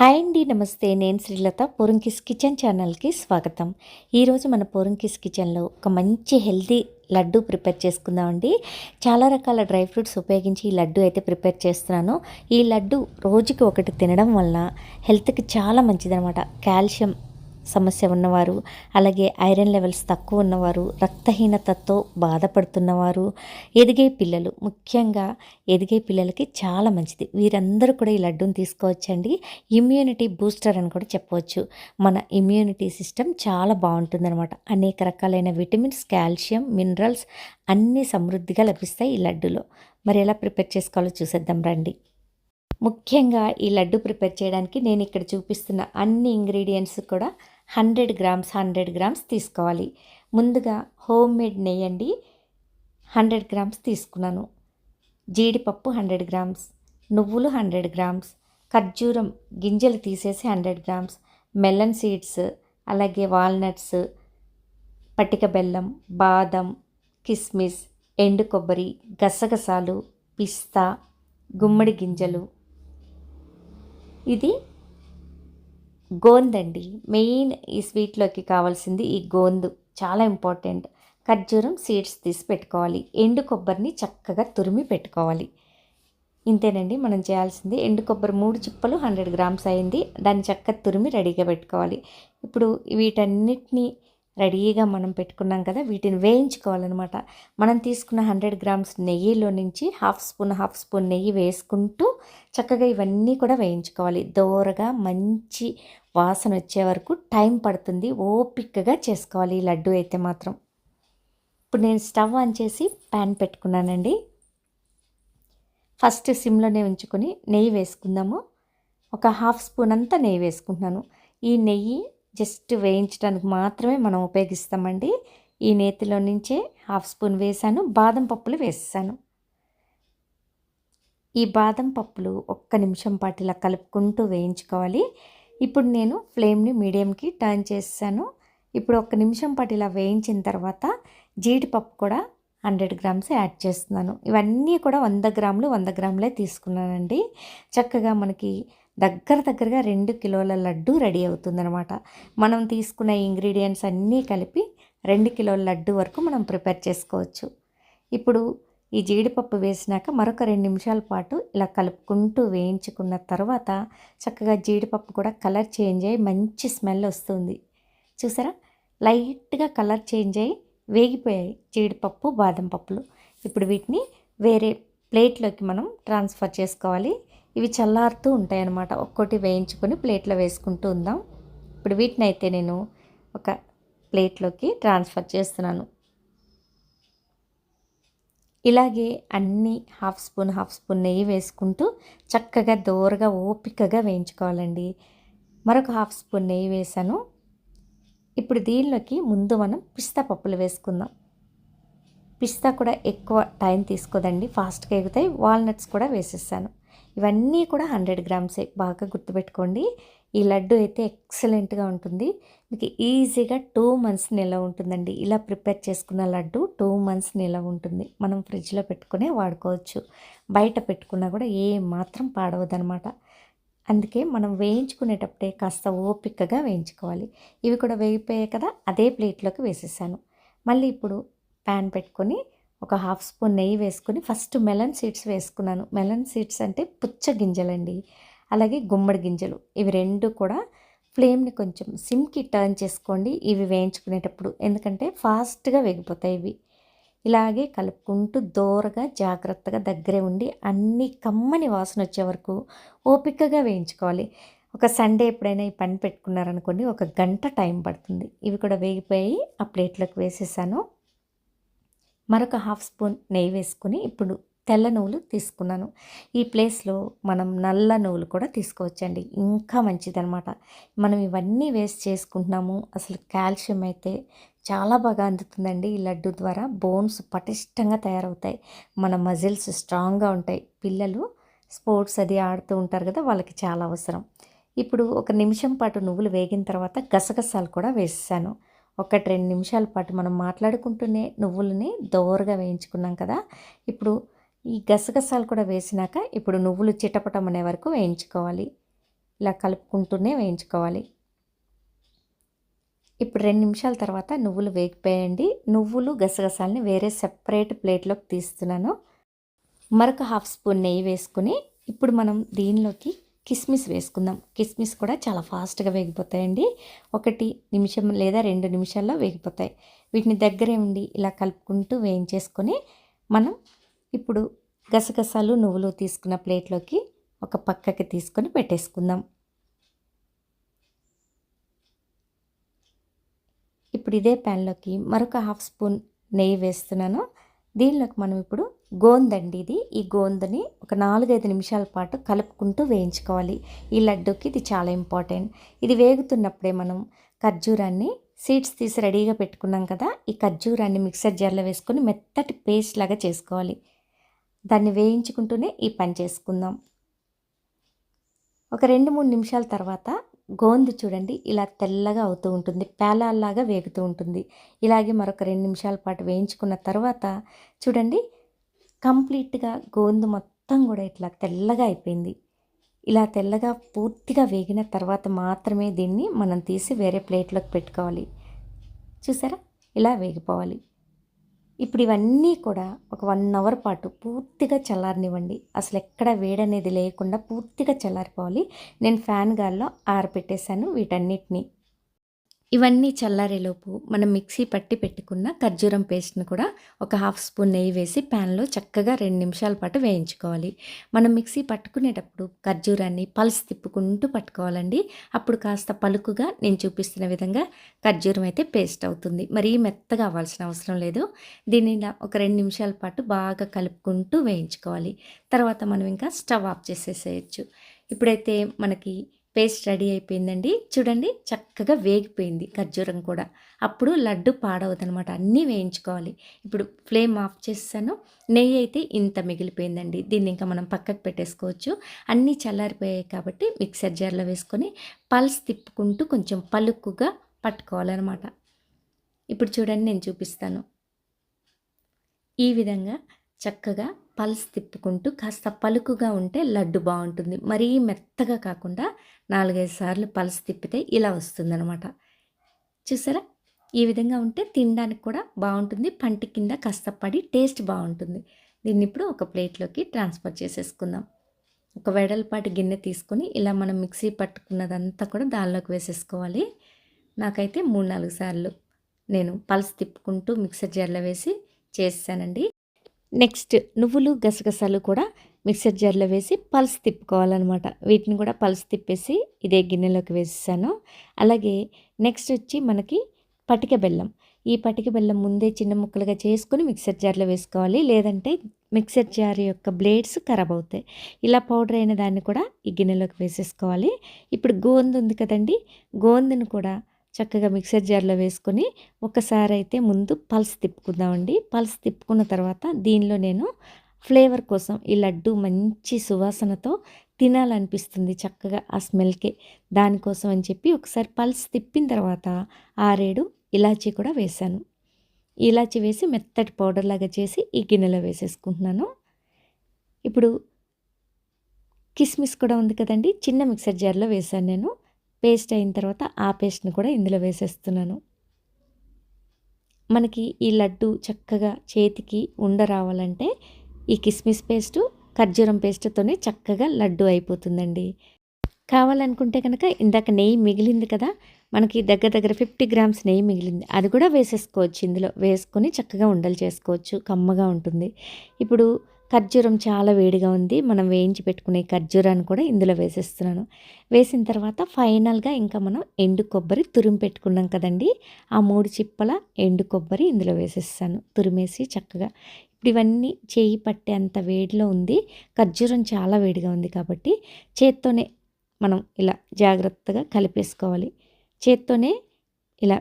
Hi అండి నమస్తే. నేను శ్రీలత. పోరంకిస్ కిచెన్ ఛానల్కి స్వాగతం. ఈరోజు మన పోరంకిస్ కిచెన్లో ఒక మంచి హెల్తీ లడ్డు ప్రిపేర్ చేసుకుందామండి. చాలా రకాల డ్రై ఫ్రూట్స్ ఉపయోగించి ఈ లడ్డు అయితే ప్రిపేర్ చేస్తున్నాను. ఈ లడ్డు రోజుకి ఒకటి తినడం వల్ల హెల్త్కి చాలా మంచిదనమాట కాల్షియం సమస్య ఉన్నవారు అలాగే ఐరన్ లెవెల్స్ తక్కువ ఉన్నవారు రక్తహీనతతో బాధపడుతున్నవారు ఎదిగే పిల్లలు ముఖ్యంగా ఎదిగే పిల్లలకి చాలా మంచిది. వీరందరూ కూడా ఈ లడ్డూని తీసుకోవచ్చండి. ఇమ్యూనిటీ బూస్టర్ అని కూడా చెప్పవచ్చు. మన ఇమ్యూనిటీ సిస్టమ్ చాలా బాగుంటుందన్నమాట. అనేక రకాలైన విటమిన్స్ కాల్షియం మినరల్స్ అన్నీ సమృద్ధిగా లభిస్తాయి ఈ లడ్డులో. మరి ఎలా ప్రిపేర్ చేసుకోవాలో చూసేద్దాం రండి. ముఖ్యంగా ఈ లడ్డు ప్రిపేర్ చేయడానికి నేను ఇక్కడ చూపిస్తున్న అన్ని ఇంగ్రీడియంట్స్ కూడా హండ్రెడ్ గ్రామ్స్ హండ్రెడ్ గ్రామ్స్ తీసుకోవాలి. ముందుగా హోమ్ మేడ్ నెయ్యి అండి. హండ్రెడ్ గ్రామ్స్ తీసుకున్నాను. జీడిపప్పు హండ్రెడ్ గ్రామ్స్ నువ్వులు హండ్రెడ్ గ్రామ్స్ ఖర్జూరం గింజలు తీసేసి హండ్రెడ్ గ్రామ్స్ మెలన్ సీడ్స్ అలాగే వాల్నట్స్ పటిక బెల్లం బాదం కిస్మిస్ ఎండు కొబ్బరి గసగసాలు పిస్తా గుమ్మడి గింజలు ఇది గోందండి మెయిన్ ఈ స్వీట్లోకి కావాల్సింది ఈ గోందు. చాలా ఇంపార్టెంట్ ఖర్జూరం సీడ్స్ తీసి పెట్టుకోవాలి. ఎండు కొబ్బరిని చక్కగా తురిమి పెట్టుకోవాలి. ఇంతేనండి మనం చేయాల్సింది. ఎండు కొబ్బరి మూడు చిప్పలు హండ్రెడ్ గ్రామ్స్ అయింది. దాన్ని చక్కగా తురిమి రెడీగా పెట్టుకోవాలి. ఇప్పుడు వీటన్నిటిని రెడీగా మనం పెట్టుకున్నాం కదా వీటిని వేయించుకోవాలన్నమాట. మనం తీసుకున్న హండ్రెడ్ గ్రామ్స్ నెయ్యిలో నుంచి హాఫ్ స్పూన్ హాఫ్ స్పూన్ నెయ్యి వేసుకుంటూ చక్కగా ఇవన్నీ కూడా వేయించుకోవాలి. దోరగా మంచి వాసన వచ్చే వరకు టైం పడుతుంది. ఓపికగా చేసుకోవాలి ఈ లడ్డు అయితే మాత్రం. ఇప్పుడు నేను స్టవ్ ఆన్ చేసి ప్యాన్ పెట్టుకున్నానండి. ఫస్ట్ సిమ్లోనే ఉంచుకొని నెయ్యి వేసుకుందాము. ఒక హాఫ్ స్పూన్ అంతా నెయ్యి వేసుకుంటున్నాను. ఈ నెయ్యి జస్ట్ వేయించడానికి మాత్రమే మనం ఉపయోగిస్తామండి. ఈ నేతిలో నుంచే హాఫ్ స్పూన్ వేసాను. బాదం పప్పులు వేసాను. ఈ బాదం పప్పులు ఒక్క నిమిషం పాటు ఇలా కలుపుకుంటూ వేయించుకోవాలి. ఇప్పుడు నేను ఫ్లేమ్ని మీడియంకి టర్న్ చేసాను ఇప్పుడు ఒక్క నిమిషం పాటు ఇలా వేయించిన తర్వాత జీడిపప్పు కూడా హండ్రెడ్ గ్రామ్స్ యాడ్ చేస్తున్నాను. ఇవన్నీ కూడా వంద గ్రాములు వంద గ్రాములే తీసుకున్నానండి. చక్కగా మనకి దగ్గర దగ్గరగా రెండు కిలోల లడ్డు రెడీ అవుతుందనమాట మనం తీసుకున్న ఇంగ్రీడియంట్స్ అన్నీ కలిపి రెండు కిలోల లడ్డు వరకు మనం ప్రిపేర్ చేసుకోవచ్చు. ఇప్పుడు ఈ జీడిపప్పు వేసినాక మరొక రెండు నిమిషాల పాటు ఇలా కలుపుకుంటూ వేయించుకున్న తర్వాత చక్కగా జీడిపప్పు కూడా కలర్ చేంజ్ అయ్యి మంచి స్మెల్ వస్తుంది. చూసారా? లైట్గా కలర్ చేంజ్ అయ్యి వేగిపోయాయి జీడిపప్పు బాదం పప్పులు. ఇప్పుడు వీటిని వేరే ప్లేట్లోకి మనం ట్రాన్స్ఫర్ చేసుకోవాలి. ఇవి చల్లారుతూ ఉంటాయి అన్నమాట ఒక్కొక్కటి వేయించుకొని ప్లేట్లో వేసుకుంటూ ఉందాం. ఇప్పుడు వీటిని అయితే నేను ఒక ప్లేట్లోకి ట్రాన్స్ఫర్ చేస్తున్నాను. ఇలాగే అన్నీ హాఫ్ స్పూన్ హాఫ్ స్పూన్ నెయ్యి వేసుకుంటూ చక్కగా దోరగా ఓపికగా వేయించుకోవాలండి. మరొక హాఫ్ స్పూన్ నెయ్యి వేసాను ఇప్పుడు దీనిలోకి ముందు మనం పిస్తా పప్పులు వేసుకుందాం. పిస్తా కూడా ఎక్కువ టైం తీసుకోదండి. ఫాస్ట్గా ఎగుతాయి. వాల్నట్స్ కూడా వేసేసాను. ఇవన్నీ కూడా హండ్రెడ్ గ్రామ్సే. బాగా గుర్తుపెట్టుకోండి. ఈ లడ్డు అయితే ఎక్సలెంట్గా ఉంటుంది. మీకు ఈజీగా టూ మంత్స్ నిల్వ ఉంటుందండి. ఇలా ప్రిపేర్ చేసుకున్న లడ్డు టూ మంత్స్ నిల్వ ఉంటుంది. మనం ఫ్రిడ్జ్లో పెట్టుకునే వాడుకోవచ్చు. బయట పెట్టుకున్నా కూడా ఏ మాత్రం పాడవదనమాట. అందుకే మనం వేయించుకునేటప్పుడే కాస్త ఓపికగా వేయించుకోవాలి. ఇవి కూడా వేయిపోయాయి కదా అదే ప్లేట్లోకి వేసేసాను. మళ్ళీ ఇప్పుడు ప్యాన్ పెట్టుకొని ఒక హాఫ్ స్పూన్ నెయ్యి వేసుకొని ఫస్ట్ మెలన్ సీడ్స్ వేసుకున్నాను. మెలన్ సీడ్స్ అంటే పుచ్చ గింజలండి. అలాగే గుమ్మడి గింజలు. ఇవి రెండు కూడా ఫ్లేమ్ని కొంచెం సిమ్కి టర్న్ చేసుకోండి. ఇవి వేయించుకునేటప్పుడు. ఎందుకంటే ఫాస్ట్గా వేగిపోతాయి ఇవి. ఇలాగే కలుపుకుంటూ దూరగా జాగ్రత్తగా దగ్గరే ఉండి అన్ని కమ్మని వాసన వచ్చే వరకు ఓపికగా వేయించుకోవాలి. ఒక సండే ఎప్పుడైనా ఈ పని పెట్టుకున్నారనుకోండి ఒక గంట టైం పడుతుంది. ఇవి కూడా వేగిపోయి ఆ ప్లేట్లోకి వేసేసాను. మరొక హాఫ్ స్పూన్ నెయ్యి వేసుకుని ఇప్పుడు తెల్ల నువ్వులు తీసుకున్నాను. ఈ ప్లేస్లో మనం నల్ల నువ్వులు కూడా తీసుకోవచ్చండి. ఇంకా మంచిదనమాట మనం ఇవన్నీ వేస్ట్ చేసుకుంటున్నాము. అసలు కాల్షియం అయితే చాలా బాగా అందుతుందండి. ఈ లడ్డు ద్వారా బోన్స్ పటిష్టంగా తయారవుతాయి. మన మజిల్స్ స్ట్రాంగ్గా ఉంటాయి. పిల్లలు స్పోర్ట్స్ అది ఆడుతూ ఉంటారు కదా వాళ్ళకి చాలా అవసరం. ఇప్పుడు ఒక నిమిషం పాటు నువ్వులు వేగిన తర్వాత గసగసాలు కూడా వేసాను ఒకటి రెండు నిమిషాల పాటు మనం మాట్లాడుకుంటూనే నువ్వులని దోరగా వేయించుకున్నాం కదా. ఇప్పుడు ఈ గసగసాలు కూడా వేసినాక ఇప్పుడు నువ్వులు చిటపటం అనే వరకు వేయించుకోవాలి. ఇలా కలుపుకుంటూనే వేయించుకోవాలి. ఇప్పుడు రెండు నిమిషాల తర్వాత నువ్వులు వేగిపోయండి. నువ్వులు గసగసాలని వేరే సెపరేట్ ప్లేట్లోకి తీస్తున్నాను. మరొక హాఫ్ స్పూన్ నెయ్యి వేసుకుని ఇప్పుడు మనం దీనిలోకి కిస్మిస్ వేసుకుందాం. కిస్మిస్ కూడా చాలా ఫాస్ట్గా వేగిపోతాయండి. ఒకటి నిమిషం లేదా రెండు నిమిషాల్లో వేగిపోతాయి. వీటిని దగ్గరే ఉండి ఇలా కలుపుకుంటూ వేయించేసుకొని మనం ఇప్పుడు గసగసాలు నువ్వులు తీసుకున్న ప్లేట్లోకి ఒక పక్కకి తీసుకొని పెట్టేసుకుందాం. ఇప్పుడు ఇదే ప్యాన్లోకి మరొక హాఫ్ స్పూన్ నెయ్యి వేస్తున్నాను. దీనిలోకి మనం ఇప్పుడు గోందండి ఇది. ఈ గోందని ఒక నాలుగైదు నిమిషాల పాటు కలుపుకుంటూ వేయించుకోవాలి. ఈ లడ్డూకి ఇది చాలా ఇంపార్టెంట్. ఇది వేగుతున్నప్పుడే మనం ఖర్జూరాన్ని సీడ్స్ తీసి రెడీగా పెట్టుకున్నాం కదా ఈ ఖర్జూరాన్ని మిక్సర్ జార్లో వేసుకొని మెత్తటి పేస్ట్ లాగా చేసుకోవాలి. దాన్ని వేయించుకుంటూనే ఈ పని చేసుకుందాం. ఒక రెండు మూడు నిమిషాల తర్వాత గోంది చూడండి ఇలా తెల్లగా అవుతూ ఉంటుంది పేలాల్లాగా వేగుతూ ఉంటుంది. ఇలాగే మరొక రెండు నిమిషాల పాటు వేయించుకున్న తర్వాత చూడండి కంప్లీట్గా గోందు మొత్తం కూడా ఇట్లా తెల్లగా అయిపోయింది. ఇలా తెల్లగా పూర్తిగా వేగిన తర్వాత మాత్రమే దీన్ని మనం తీసి వేరే ప్లేట్లోకి పెట్టుకోవాలి. చూసారా? ఇలా వేగిపోవాలి. ఇప్పుడు ఇవన్నీ కూడా ఒక వన్ అవర్ పాటు పూర్తిగా చల్లారనివ్వండి. అసలు ఎక్కడ వేడనేది లేకుండా పూర్తిగా చల్లారిపోవాలి. నేను ఫ్యాన్ గాల్లో ఆరపెట్టేశాను వీటన్నిటిని. ఇవన్నీ చల్లారేలోపు మనం మిక్సీ పట్టి పెట్టుకున్న ఖర్జూరం పేస్ట్ని కూడా ఒక హాఫ్ స్పూన్ నెయ్యి వేసి ప్యాన్లో చక్కగా రెండు నిమిషాల పాటు వేయించుకోవాలి. మనం మిక్సీ పట్టుకునేటప్పుడు ఖర్జూరాన్ని పల్స్ తిప్పుకుంటూ పట్టుకోవాలండి. అప్పుడు కాస్త పలుకుగా నేను చూపిస్తున్న విధంగా ఖర్జూరం అయితే పేస్ట్ అవుతుంది. మరీ మెత్తగా అవ్వాల్సిన అవసరం లేదు. దీన్ని ఒక రెండు నిమిషాల పాటు బాగా కలుపుకుంటూ వేయించుకోవాలి. తర్వాత మనం ఇంకా స్టవ్ ఆఫ్ చేసేసేయచ్చు. ఇప్పుడైతే మనకి పేస్ట్ రెడీ అయిపోయిందండి. చూడండి చక్కగా వేగిపోయింది ఖర్జూరం కూడా. అప్పుడు లడ్డు పాడవద్దనమాట అన్నీ వేయించుకోవాలి. ఇప్పుడు ఫ్లేమ్ ఆఫ్ చేస్తాను. నెయ్యి అయితే ఇంత మిగిలిపోయిందండి. దీన్ని ఇంకా మనం పక్కకు పెట్టేసుకోవచ్చు. అన్నీ చల్లారిపోయాయి కాబట్టి మిక్సర్ జార్లో వేసుకొని పల్స్ తిప్పుకుంటూ కొంచెం పలుకుగా పట్టుకోవాలన్నమాట ఇప్పుడు చూడండి నేను చూపిస్తాను. ఈ విధంగా చక్కగా పల్స్ తిప్పుకుంటూ కాస్త పలుకుగా ఉంటే లడ్డు బాగుంటుంది. మరీ మెత్తగా కాకుండా నాలుగైదు సార్లు పల్స్ తిప్పితే ఇలా వస్తుందనమాట చూసారా? ఈ విధంగా ఉంటే తినడానికి కూడా బాగుంటుంది. పంటి కింద కాస్త పడి టేస్ట్ బాగుంటుంది. దీన్ని ఇప్పుడు ఒక ప్లేట్లోకి ట్రాన్స్ఫర్ చేసేసుకుందాం. ఒక వెడల్పాటి గిన్నె తీసుకొని ఇలా మనం మిక్సీ పట్టుకున్నదంతా కూడా దానిలోకి వేసేసుకోవాలి. నాకైతే మూడు నాలుగు సార్లు నేను పల్స్ తిప్పుకుంటూ మిక్సర్ జార్లో వేసి చేసానండి నెక్స్ట్ నువ్వులు గసగసాలు కూడా మిక్సర్ జార్లో వేసి పల్స్ తిప్పుకోవాలన్నమాట. వీటిని కూడా పల్స్ తిప్పేసి ఇదే గిన్నెలోకి వేసేసాను. అలాగే నెక్స్ట్ వచ్చి మనకి పటిక బెల్లం. ఈ పటిక బెల్లం ముందే చిన్న ముక్కలుగా చేసుకొని మిక్సర్ జార్లో వేసుకోవాలి. లేదంటే మిక్సర్ జార్ యొక్క బ్లేడ్స్ ఖరాబ్ అవుతాయి. ఇలా పౌడర్ అయిన దాన్ని కూడా ఈ గిన్నెలోకి వేసేసుకోవాలి. ఇప్పుడు గోందు ఉంది కదండి గోందును కూడా చక్కగా మిక్సర్ జార్లో వేసుకొని ఒకసారి అయితే ముందు పల్స్ తిప్పుకుందామండి. పల్స్ తిప్పుకున్న తర్వాత దీనిలో నేను ఫ్లేవర్ కోసం ఈ లడ్డు మంచి సువాసనతో తినాలనిపిస్తుంది చక్కగా ఆ స్మెల్కే. దానికోసం అని చెప్పి ఒకసారి పల్స్ తిప్పిన తర్వాత ఆరేడు ఇలాచీ కూడా వేశాను. ఇలాచీ వేసి మెత్తటి పౌడర్ లాగా చేసి ఈ గిన్నెలో వేసేసుకుంటున్నాను. ఇప్పుడు కిస్మిస్ కూడా ఉంది కదండి చిన్న మిక్సర్ జార్లో వేశాను నేను. పేస్ట్ అయిన తర్వాత ఆ పేస్ట్ని కూడా ఇందులో వేసేస్తున్నాను. మనకి ఈ లడ్డు చక్కగా చేతికి ఉండ రావాలంటే ఈ కిస్మిస్ పేస్టు ఖర్జూరం పేస్ట్తోనే చక్కగా లడ్డు అయిపోతుందండి. కావాలనుకుంటే కనుక ఇందాక నెయ్యి మిగిలింది కదా మనకి దగ్గర దగ్గర ఫిఫ్టీ గ్రామ్స్ నెయ్యి మిగిలింది. అది కూడా వేసేసుకోవచ్చు. ఇందులో వేసుకొని చక్కగా ఉండలు చేసుకోవచ్చు. కమ్మగా ఉంటుంది. ఇప్పుడు ఖర్జూరం చాలా వేడిగా ఉంది. మనం వేయించి పెట్టుకునే ఖర్జూరాన్ని కూడా ఇందులో వేసేస్తున్నాను. వేసిన తర్వాత ఫైనల్గా ఇంకా మనం ఎండు కొబ్బరి తురిమి పెట్టుకున్నాం కదండి. ఆ మూడు చిప్పల ఎండు కొబ్బరి ఇందులో వేసేస్తాను. తురిమేసి చక్కగా. ఇప్పుడు ఇవన్నీ చేయి పట్టే అంత వేడిలో ఉంది. ఖర్జూరం చాలా వేడిగా ఉంది కాబట్టి చేత్తోనే మనం ఇలా జాగ్రత్తగా కలిపేసుకోవాలి. చేత్తోనే ఇలా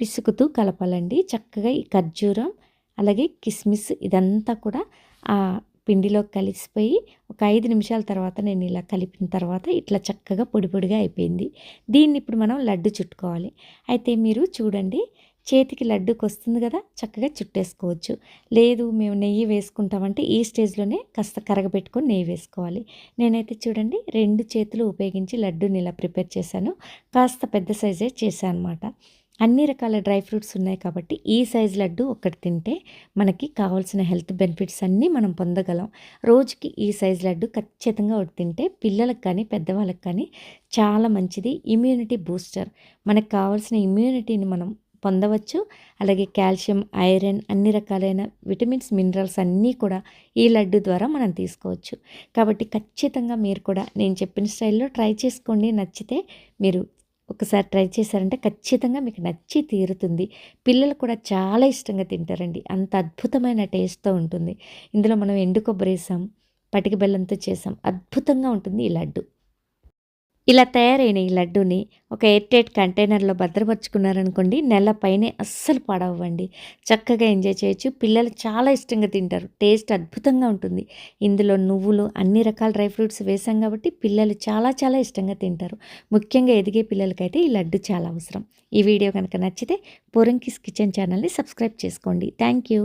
పిసుకుతూ కలపాలండి. చక్కగా ఈ ఖర్జూరం అలాగే కిస్మిస్ ఇదంతా కూడా ఆ పిండిలో కలిసిపోయి ఒక ఐదు నిమిషాల తర్వాత నేను ఇలా కలిపిన తర్వాత ఇట్లా చక్కగా పొడి పొడిగా అయిపోయింది. దీన్ని ఇప్పుడు మనం లడ్డు చుట్టుకోవాలి. అయితే మీరు చూడండి చేతికి లడ్డుకి వస్తుంది కదా చక్కగా చుట్టేసుకోవచ్చు. లేదు మేము నెయ్యి వేసుకుంటామంటే ఈ స్టేజ్లోనే కాస్త కరగబెట్టుకొని నెయ్యి వేసుకోవాలి. నేనైతే చూడండి రెండు చేతులు ఉపయోగించి లడ్డూని ఇలా ప్రిపేర్ చేశాను. కాస్త పెద్ద సైజే చేశాను అనమాట అన్ని రకాల డ్రై ఫ్రూట్స్ ఉన్నాయి కాబట్టి ఈ సైజ్ లడ్డు ఒకటి తింటే మనకి కావాల్సిన హెల్త్ బెనిఫిట్స్ అన్నీ మనం పొందగలం. రోజుకి ఈ సైజ్ లడ్డు ఖచ్చితంగా ఒకటి తింటే పిల్లలకు కానీ పెద్దవాళ్ళకి కానీ చాలా మంచిది. Immunity booster. మనకు కావాల్సిన ఇమ్యూనిటీని మనం పొందవచ్చు. అలాగే కాల్షియం ఐరన్ అన్ని రకాలైన విటమిన్స్ మినరల్స్ అన్నీ కూడా ఈ లడ్డు ద్వారా మనం తీసుకోవచ్చు. కాబట్టి ఖచ్చితంగా మీరు కూడా నేను చెప్పిన స్టైల్లో ట్రై చేసుకోండి. నచ్చితే మీరు ఒకసారి ట్రై చేశారంటే ఖచ్చితంగా మీకు నచ్చి తీరుతుంది. పిల్లలు కూడా చాలా ఇష్టంగా తింటారండి. అంత అద్భుతమైన టేస్ట్తో ఉంటుంది. ఇందులో మనం ఎండు కొబ్బరి వేసాం పటిక బెల్లంతో చేసాం అద్భుతంగా ఉంటుంది ఈ లడ్డు. ఇలా తయారైన ఈ లడ్డూని ఒక ఎయిర్టైట్ కంటైనర్లో భద్రపరుచుకున్నారనుకోండి నెల పైనే అస్సలు పాడవ్వండి. చక్కగా ఎంజాయ్ చేయొచ్చు. పిల్లలు చాలా ఇష్టంగా తింటారు. టేస్ట్ అద్భుతంగా ఉంటుంది. ఇందులో నువ్వులు అన్ని రకాల డ్రై ఫ్రూట్స్ వేసాం కాబట్టి పిల్లలు చాలా చాలా ఇష్టంగా తింటారు. ముఖ్యంగా ఎదిగే పిల్లలకైతే ఈ లడ్డు చాలా అవసరం. ఈ వీడియో కనుక నచ్చితే పొరంకిస్ కిచెన్ ఛానల్ని సబ్స్క్రైబ్ చేసుకోండి. Thank you.